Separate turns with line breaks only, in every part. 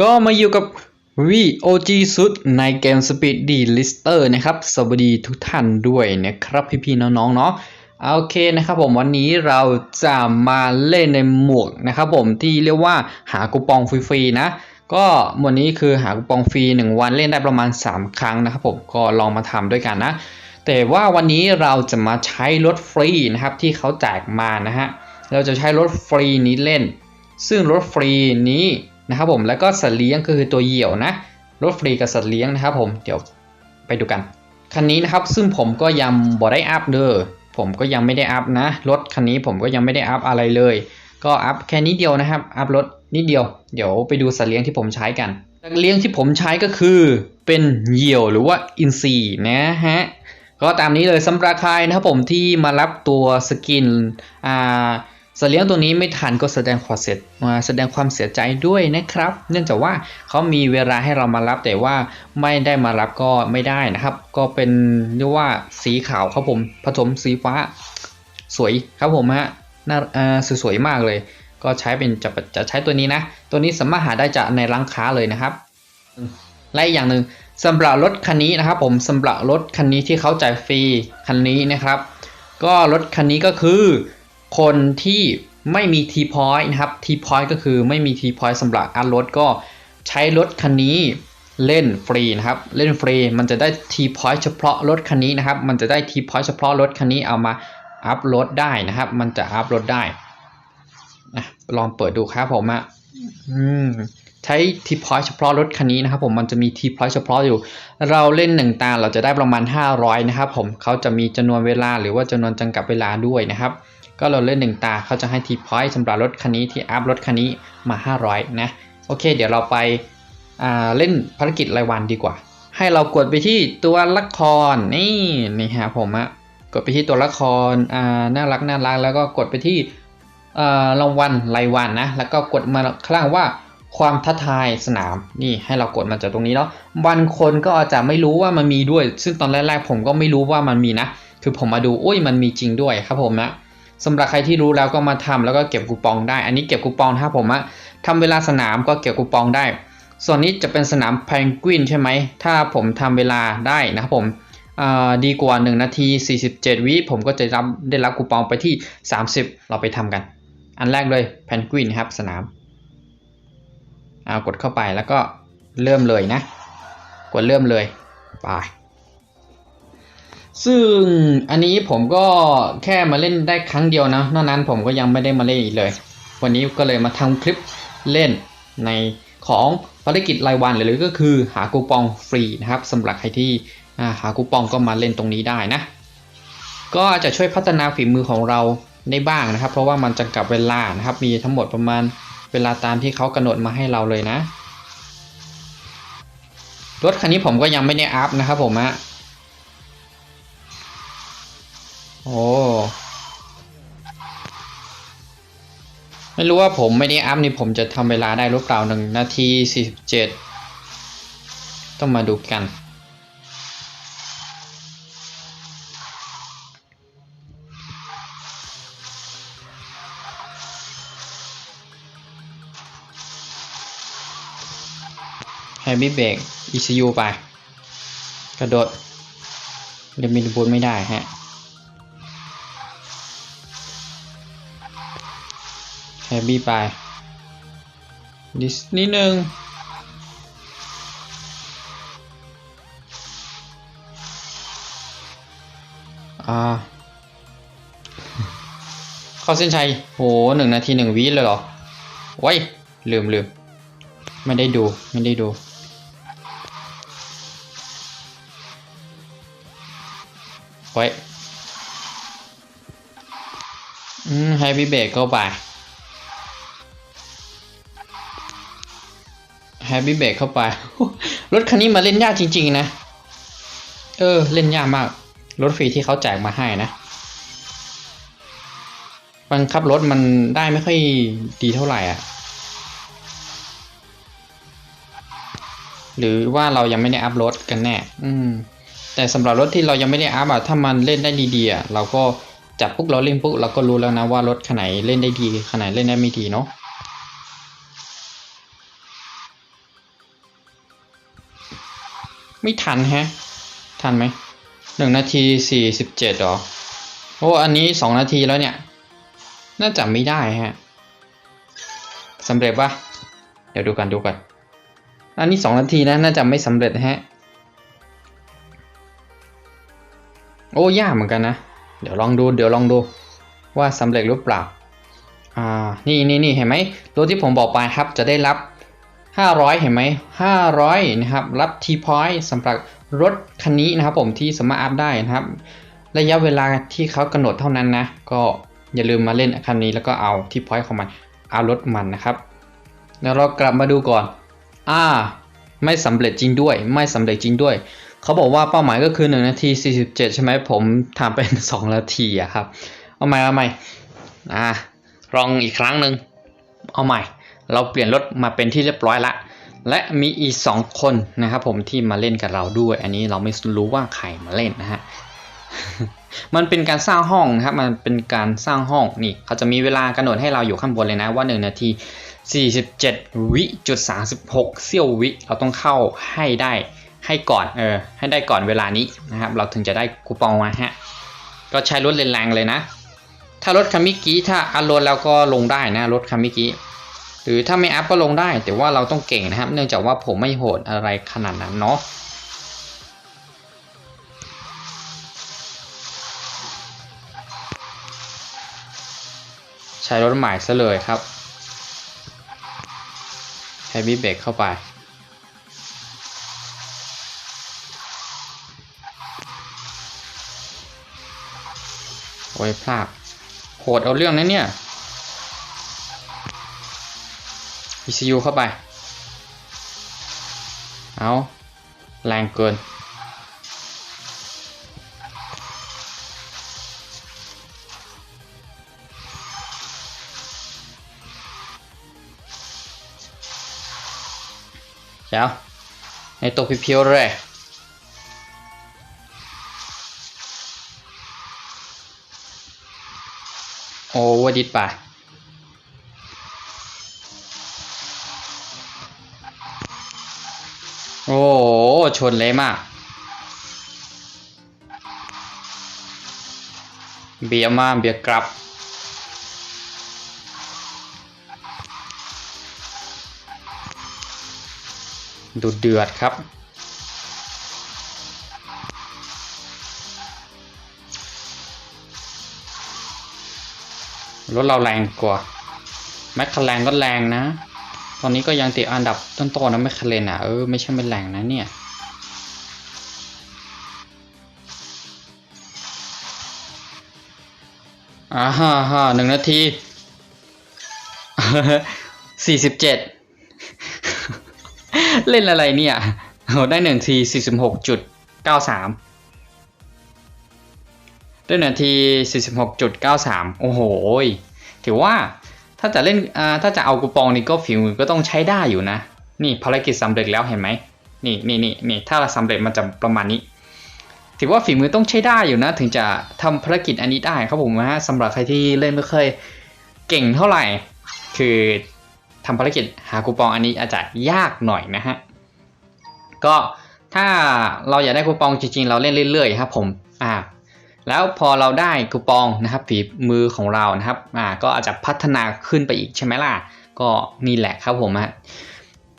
ก็มาอยู่กับ VOG สุดในเกม Speed D Lister นะครับ สวัสดีทุกท่านด้วยนะครับพี่ๆน้องๆเนาะโอเคนะครับผมวันนี้เราจะมาเล่นในหมวกนะครับผมที่เรียกว่าหาคูปองฟรีๆนะ ก็วันนี้คือหาคูปองฟรี 1 วันเล่นได้ประมาณ 3 ครั้งนะครับผมก็ลองมาทำด้วยกันนะ แต่ว่าวันนี้เราจะมาใช้รถฟรีนะครับที่เขาแจกมานะฮะเราจะใช้รถฟรีนี้เล่น ซึ่งรถฟรีนี้ นะครับผมแล้วก็สัตว์เลี้ยงก็คือตัวเหยี่ยวนะรถฟรีกับสัตว์เลี้ยงนะครับผมเดี๋ยวไปดูกันคันนี้นะครับซึ่งผมก็ยังบ่ได้อัพเด้อผมก็ยังไม่ได้อัพนะรถคันนี้ผมก็ยังไม่ได้อัพอะไรเลย ก็อัพแค่นิดเดียวนะครับอัพรถนิดเดียวเดี๋ยวไปดูสัตว์เลี้ยงที่ผมใช้กันสัตว์เลี้ยงที่ผมใช้ก็คือเป็นเหยี่ยวหรือว่าอินทรีนะฮะก็ตามนี้เลยสำหรับใครนะครับผมที่มารับตัวสกินอ่า สัตว์เลี้ยงตัวนี้ไม่ทันก็แสดงความเสียแสดงความเสียใจด้วยนะครับ เนื่องจากว่าเขามีเวลาให้เรามารับแต่ว่าไม่ได้มารับก็ไม่ได้นะครับ ก็เป็นเรียกว่าสีขาวครับผมผสมสีฟ้า สวยครับผมฮะน่าสวยๆมากเลย ก็ใช้เป็นจะจะใช้ตัวนี้นะ ตัวนี้สามารถหาได้จากในร้านค้าเลยนะครับ และอีกอย่างหนึ่งสำหรับรถคันนี้นะครับ ผมสำหรับรถคันนี้ที่เขาจ่ายฟรีคันนี้นะครับ ก็รถคันนี้ก็คือ คนที่ไม่มี T point นะครับ T point ก็คือไม่มี T point สำหรับอัพรถก็ใช้รถคันนี้เล่นฟรีนะครับ เล่นฟรีมันจะได้ T point เฉพาะรถคันนี้นะครับ มันจะได้ T point เฉพาะรถคันนี้เอามาอัพรถได้นะครับ มันจะอัพรถได้นะลองเปิดดูครับผมอะใช้ทีพอยต์เฉพาะรถคันนี้นะครับ ผมมันจะมีทีพอยต์เฉพาะอยู่ เราเล่นหนึ่งตาเราจะได้ประมาณ 500 นะครับ ผมเขาจะมีจำนวนเวลาหรือว่าจำนวนจำกัดเวลาด้วยนะครับ ก็เราเล่นหนึ่งตาเขาจะให้ทีพอยต์สำหรับรถคันนี้ที่อัพรถคันนี้มา 500 นะ โอเค เดี๋ยวเราไปาเล่นภารกิจรายวันดีกว่า ให้เรากดไปที่ตัวละครนี่นี่ฮะผมอะกดไปที่ตัวละครน่ารักน่ารักแล้วก็กดไปที่รางวัลรายวันนะแล้วก็กดมาข้างล่างว่าความท้าทายสนามนี่ให้เรากดมาจากตรงนี้เนาะบางคนก็อาจจะไม่รู้ว่ามันมีด้วย ซึ่งตอนแรกๆผมก็ไม่รู้ว่ามันมีนะ คือผมมาดูอุ้ยมันมีจริงด้วยครับผมนะ สำหรับใครที่รู้แล้วก็มาทำแล้วก็เก็บคูปองได้ อันนี้เก็บคูปองนะครับผมอะทำเวลาสนามก็เก็บคูปองได้ ส่วนนี้จะเป็นสนามแพนกวินใช่ไหม ถ้าผมทำเวลาได้นะครับผมดีกว่า 1 นาที 47 วิผมก็จะรับได้รับคูปองไปที่ 30 เราไปทำกัน อันแรกเลยแพนกวินครับสนามเอากดเข้าไปแล้วก็เริ่มเลยนะ กดเริ่มเลยไป ซึ่งอันนี้ผมก็แค่มาเล่นได้ครั้งเดียวนะนอกนั้นผมก็ยังไม่ได้มาเล่นอีกเลย วันนี้ก็เลยมาทำคลิปเล่นในของภารกิจรายวันหรือก็คือหาคูปองฟรีนะครับสำหรับใครที่หาคูปองก็มาเล่นตรงนี้ได้นะ ก็จะช่วยพัฒนาฝีมือของเราได้บ้างนะครับ เพราะว่ามันจำกัดเวลานะครับ มีทั้งหมดประมาณเวลาตามที่เขากำหนดมาให้เราเลยนะ รถคันนี้ผมก็ยังไม่ได้อัพนะครับผมอะ โอ้ไม่รู้ว่าผมไม่ได้อัพนี่ผมจะทำเวลาได้หรือเปล่าหนึ่งนาทีสี่สิบเจ็ดต้องมาดูกัน แฮมบี้เบรก ECU ไป กระโดดเดมินบูนไม่ได้ฮะ ฮบี้ไปดิสนิดนึงอ่าเข้าเส้นชัยโหหนึ่งนาทีหนึ่งวิเลยเหรอไว้ลืมลืมไม่ได้ดูไม่ได้ดู ไว้อืมให้พี่เบรกเข้าไป ให้พี่เบรกเข้าไป รถคันนี้มาเล่นยากจริง ๆ นะ เออ เล่นยากมาก รถฟรีที่เขาแจกมาให้นะ บังคับรถมันได้ไม่ค่อยดีเท่าไหร่อะ หรือว่าเรายังไม่ได้อัพโหลดกันแน่ อืม แต่สำหรับรถที่เรายังไม่ได้อัพอะ ถ้ามันเล่นได้ดีๆอะเราก็จับปุ๊บเราเล่นปุ๊บเราก็รู้แล้วนะว่ารถคันไหนเล่นได้ดีคันไหนเล่นได้ไม่ดีเนาะ ไม่ทันแฮะ ทันไหมหนึ่งนาทีสี่สิบเจ็ดหรอ โอ้ อันนี้สองนาทีแล้วเนี่ย น่าจะไม่ได้ฮะสำเร็จปะเดี๋ยวดูกันดูกัน อันนี้สองนาทีนะน่าจะไม่สำเร็จฮะ โอ้ยากเหมือนกันนะ เดี๋ยวลองดู เดี๋ยวลองดู ว่าสำเร็จหรือเปล่า อ่า นี่นี่นี่เห็นไหมตัวที่ผมบอกไปครับจะได้รับ 500 เห็นไหม500 นะครับ รับทีพอยต์สำหรับรถคันนี้นะครับผมที่สามารถอัพได้นะครับ ระยะเวลาที่เขากำหนดเท่านั้นนะ ก็อย่าลืมมาเล่นคันนี้แล้วก็เอาทีพอยต์ของมัน เอารถมันนะครับ แล้วเรากลับมาดูก่อน อ่า ไม่สำเร็จจริงด้วย ไม่สำเร็จจริงด้วย เขาบอกว่าเป้าหมายก็คือ 1 นาที 47 ใช่ไหมผมทำเป็น 2 นาทีอะครับ เอาใหม่เอาใหม่ อ่าลองอีกครั้งหนึ่งเอาใหม่ เราเปลี่ยนรถมาเป็นที่เรียบร้อยละ และมีอีก 2 คนนะครับผมที่มาเล่นกับเราด้วย อันนี้เราไม่รู้ว่าใครมาเล่นนะฮะมันเป็นการสร้างห้องนะครับ มันเป็นการสร้างห้องนี่เขาจะมีเวลากำหนดให้เราอยู่ข้างบนเลยนะว่า 1 นาที 47 วิจุด36เสี้ยววิ เราต้องเข้าให้ได้ให้ก่อนเออให้ได้ก่อนเวลานี้นะครับ เราถึงจะได้คูปองมาฮะก็ใช้รถแรงเลยนะ ถ้ารถคามิกิถ้าอัพโหลดแล้วก็ลงได้นะรถคามิกิ หรือถ้าไม่อัพก็ลงได้ แต่ว่าเราต้องเก่งนะครับ เนื่องจากว่าผมไม่โหดอะไรขนาดนั้นเนาะใช้รถใหม่ซะเลยครับ h ฮ a v y b r a k เข้าไป โอ้ยพลาดโหดเอาเรื่องนะเนี่ย ECU เข้าไป เอาแรงเกิน เดี๋ยว ในตัวเพียวๆเลยโอ้วดิดป่ อ้โห ชนเลยมาก เบียร์มาเบียร์กลับ ดูเดือดครับ รถเราแรงกว่า แมคคาแรงก็แรงนะ ตอนนี้ก็ยังติดอันดับต้นๆนะแมคคาเรนอะเออไม่ใช่เป็นแรงนะเนี่ยอ่าฮ่าฮ่าหนึ่งนาทีสี่สิบเจ็ดเล่นอะไรเนี่ยโหได้หนึ่งทีสี่สิบหกจุดเก้าสามได้หนึ่งทีสี่สิบหกจุดเก้าสามโอ้โหถือว่า ถ้าจะเล่นอ่าถ้าจะเอากูปองนี่ก็ฝีมือก็ต้องใช้ได้อยู่นะ นี่ภารกิจสำเร็จแล้วเห็นไหมนี่นี่นี่นี่ถ้าเราสำเร็จมันจะประมาณนี้ ถือว่าฝีมือต้องใช้ได้อยู่นะ ถึงจะทำภารกิจอันนี้ได้ครับผมนะฮะสำหรับใครที่เล่นไม่เคยเก่งเท่าไหร่ คือทำภารกิจหาคูปองอันนี้อาจจะยากหน่อยนะฮะก็ถ้าเราอยากได้คูปองจริงๆ เราเล่นเรื่อยๆครับผมอ่า แล้วพอเราได้คูปองนะครับฝีมือของเรานะครับอ่าก็อาจจะพัฒนาขึ้นไปอีกใช่ไหมล่ะ ก็นี่แหละครับผมฮะ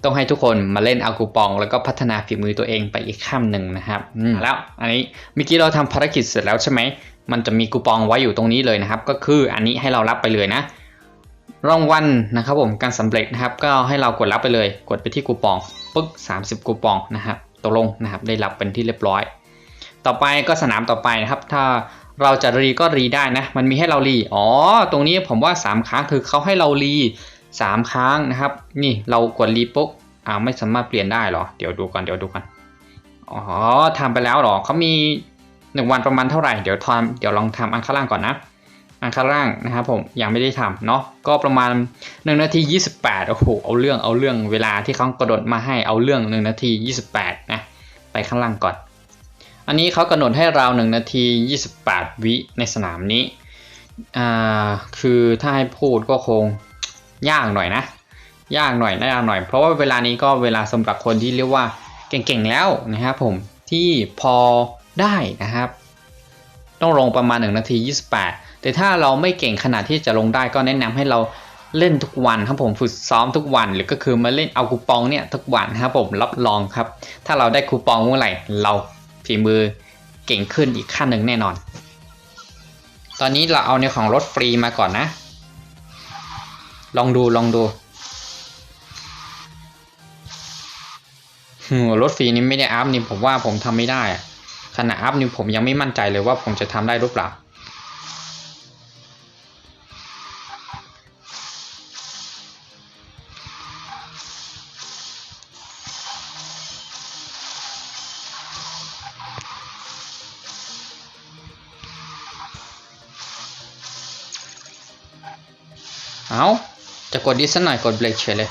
ต้องให้ทุกคนมาเล่นเอาคูปอง แล้วก็พัฒนาฝีมือตัวเองไปอีกขั้นหนึ่งนะครับอืมแล้วอันนี้เมื่อกี้เราทำภารกิจเสร็จแล้วใช่ไหมมันจะมีคูปองไว้อยู่ตรงนี้เลยนะครับ ก็คืออันนี้ให้เรารับไปเลยนะรางวัลนะครับผมการสำเร็จนะครับ ก็ให้เรากดรับไปเลย กดไปที่คูปองปึ๊ก30 คูปองนะครับตกลงนะครับได้รับเป็นที่เรียบร้อย ต่อไปก็สนามต่อไปนะครับ ถ้าเราจะรีก็รีได้นะ มันมีให้เรารี อ๋อ ตรงนี้ผมว่า 3 ครั้งคือเขาให้เรารี 3 ครั้งนะครับ นี่เรากดรีปุ๊บ อ่า ไม่สามารถเปลี่ยนได้หรอ เดี๋ยวดูก่อน เดี๋ยวดูกันอ๋อทำไปแล้วหรอ เขามี 1 วันประมาณเท่าไหร่ เดี๋ยวทำเดี๋ยวลองทำอันข้างล่างก่อนนะ อันข้างล่างนะครับผม ยังไม่ได้ทำเนาะ ก็ประมาณ 1 นาที 28 โอ้โห เอาเรื่อง เอาเรื่อง เวลาที่เขากระโดดมาให้ เอาเรื่อง 1 นาที 28 นะ ไปข้างล่างก่อน อันนี้เขากำหนดให้เรา1นาที 28 วิในสนามนี้ คือถ้าให้พูดก็คงยากหน่อยนะ ยากหน่อยนะยากหน่อย เพราะว่าเวลานี้ก็เวลาสำหรับคนที่เรียกว่าเก่งๆแล้วนะครับผม ที่พอได้นะครับ ต้องลงประมาณ 1 นาที 28 แต่ถ้าเราไม่เก่งขนาดที่จะลงได้ก็แนะนำให้เราเล่นทุกวันครับผมฝึกซ้อมทุกวันหรือก็คือมาเล่นเอาคูปองเนี่ยทุกวันครับผมรับรองครับ ถ้าเราได้คูปองเมื่อไหร่เรา ฝีมือเก่งขึ้นอีกขั้นหนึ่งแน่นอน ตอนนี้เราเอาในของรถฟรีมาก่อนนะ ลองดูลองดูรถฟรีนี้ไม่ได้อัพนี่ผมว่าผมทำไม่ได้ขณะอัพนี่ผมยังไม่มั่นใจเลยว่าผมจะทำได้หรือเปล่า เอาจะกดดิสหน่อยกดเบรกเฉยเลย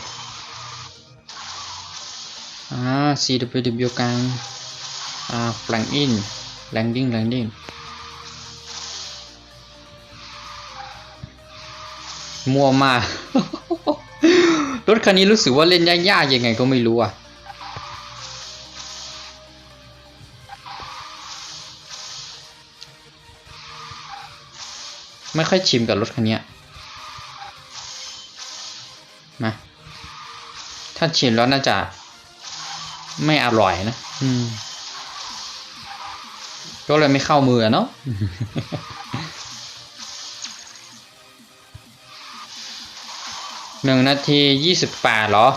อ่า CWW กลางอ่า flank in landing landing มัวมาก รถคันนี้รู้สึกว่าเล่นยากๆยังไงก็ไม่รู้อะไม่ค่อยชิมกับรถคันนี้ ถ้าชิมแล้วน่าจะไม่อร่อยนะ อืม ก็เลยไม่เข้ามืออะเนาะหนึ่งนาทียี่สิบแปดเหรอ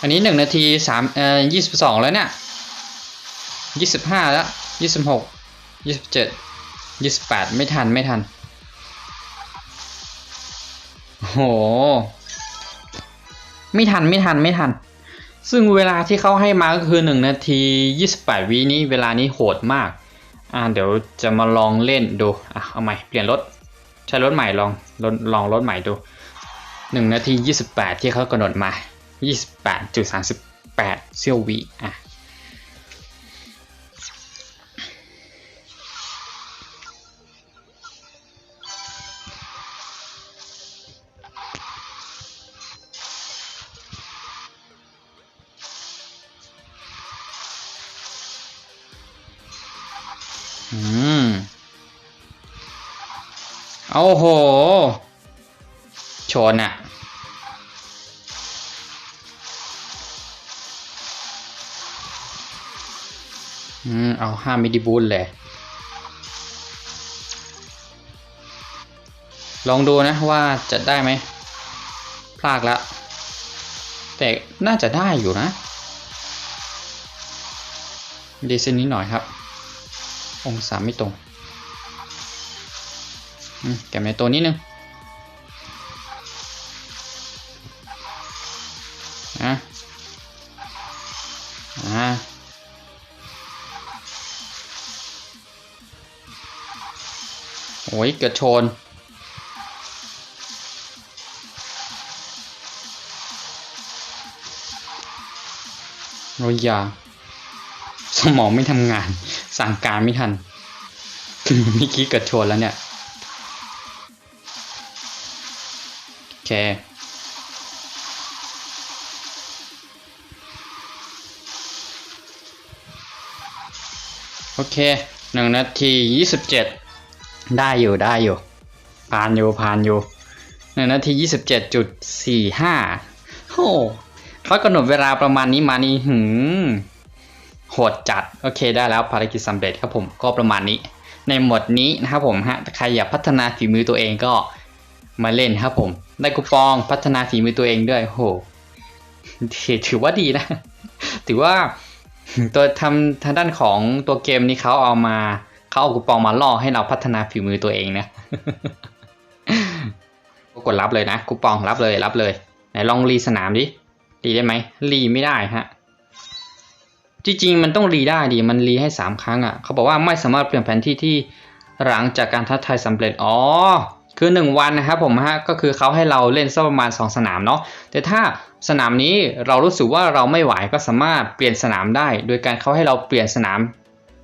อันนี้หนึ่งนาทีสามเอ่อยี่สิบสองแล้วเนี่ยยี่สิบห้าแล้วยี่สิบหกยี่สิบเจ็ดยี่สิบแปดไม่ทันไม่ทันโอ้โห ไม่ทันไม่ทันไม่ทัน ซึ่งเวลาที่เขาให้มาก็คือ 1 นาที 28 วินี้เวลานี้โหดมาก อ่าเดี๋ยวจะมาลองเล่นดู อะเอาใหม่เปลี่ยนรถ ใช้รถใหม่ลองลองลองรถใหม่ดู 1 นาที 28 ที่เขากำหนดมา 28.38 เซี่ยววิอะ โอ้โห ชนอะอืม เอาห้ามิลลิบูลเลย ลองดูนะว่าจะได้ไหม พลากแล้วแต่น่าจะได้อยู่นะ ดีเซนนี้หน่อยครับ องศาไม่ตรง แกะในตัวนี้นึงอะอะโอ้ยเกิดชนโอ้ยยาสมองไม่ทำงาน สั่งการไม่ทันเมื่อกี้เกิดชนแล้วเนี่ย โอเคโอเคหนึ่งนาทียี่สิบเจ็ดได้อยู่ได้อยู่ผ่านอยู่ผ่านอยู่หนึ่งนาทียี่สิบเจ็ดจุดสี่ห้าโอ้เขากำหนดเวลาประมาณนี้มานี่หืมโหดจัด โอเคได้แล้วภารกิจสำเร็จครับผมก็ประมาณนี้ ในหมวดนี้นะครับผมฮะใครอยากพัฒนาฝีมือตัวเองก็ มาเล่นครับผม ได้คูปองพัฒนาฝีมือตัวเองด้วยโหถือว่าดีนะ ถือว่าตัวทำทางด้านของตัวเกมนี้เขาเอามาเขาเอาคูปองมาล่อให้เราพัฒนาฝีมือตัวเองนะก็กดรับเลยนะคูปองรับเลยรับเลยไหนลองรีสนามดิรีได้ไหมรีไม่ได้ฮะจริงๆมันต้องรีได้ดิมันรีให้ 3 ครั้งอะ่ะเขาบอกว่าไม่สามารถเปลี่ยนแผนที่ที่หลังจากการท้าทายสำเร็จอ๋อ คือ 1 วันนะครับผมฮะก็คือเขาให้เราเล่นสักประมาณ 2 สนามเนาะแต่ถ้าสนามนี้เรารู้สึกว่าเราไม่ไหวก็สามารถเปลี่ยนสนามได้ โดยการเขาให้เราเปลี่ยนสนาม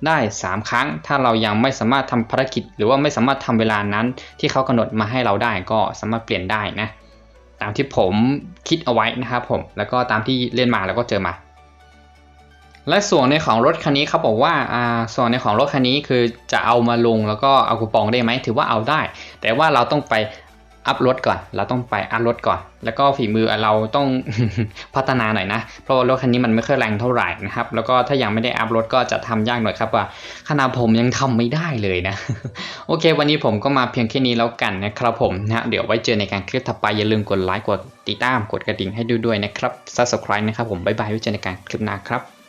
ได้ 3 ครั้ง ถ้าเรายังไม่สามารถทำภารกิจ หรือว่าไม่สามารถทำเวลานั้น ที่เขากำหนดมาให้เราได้ก็สามารถเปลี่ยนได้นะตามที่ผมคิดเอาไว้นะครับผมแล้วก็ตามที่เล่นมาแล้วก็เจอมา และส่วนในของรถคันนี้เขาบอกว่าอ่าส่วนในของรถคันนี้คือจะเอามาลงแล้วก็เอาคูปองได้ไหมถือว่าเอาได้ แต่ว่าเราต้องไปอัพรถก่อน เราต้องไปอัพรถก่อน แล้วก็ฝีมือเราต้องพัฒนาหน่อยนะ เพราะว่ารถคันนี้มันไม่ค่อยแรงเท่าไหร่นะครับ แล้วก็ถ้ายังไม่ได้อัพรถก็จะทำยากหน่อยครับว่าขนาดผมยังทำไม่ได้เลยนะ โอเค วันนี้ผมก็มาเพียงแค่นี้แล้วกันนะครับผมนะฮะเดี๋ยวไว้เจอในการคลิปถัดไปอย่าลืมกดไลค์กดติดตามกดกระดิ่งให้ดูด้วยนะครับ subscribe นะครับผมบ๊ายบายไว้เจอในการคลิปหน้าครับ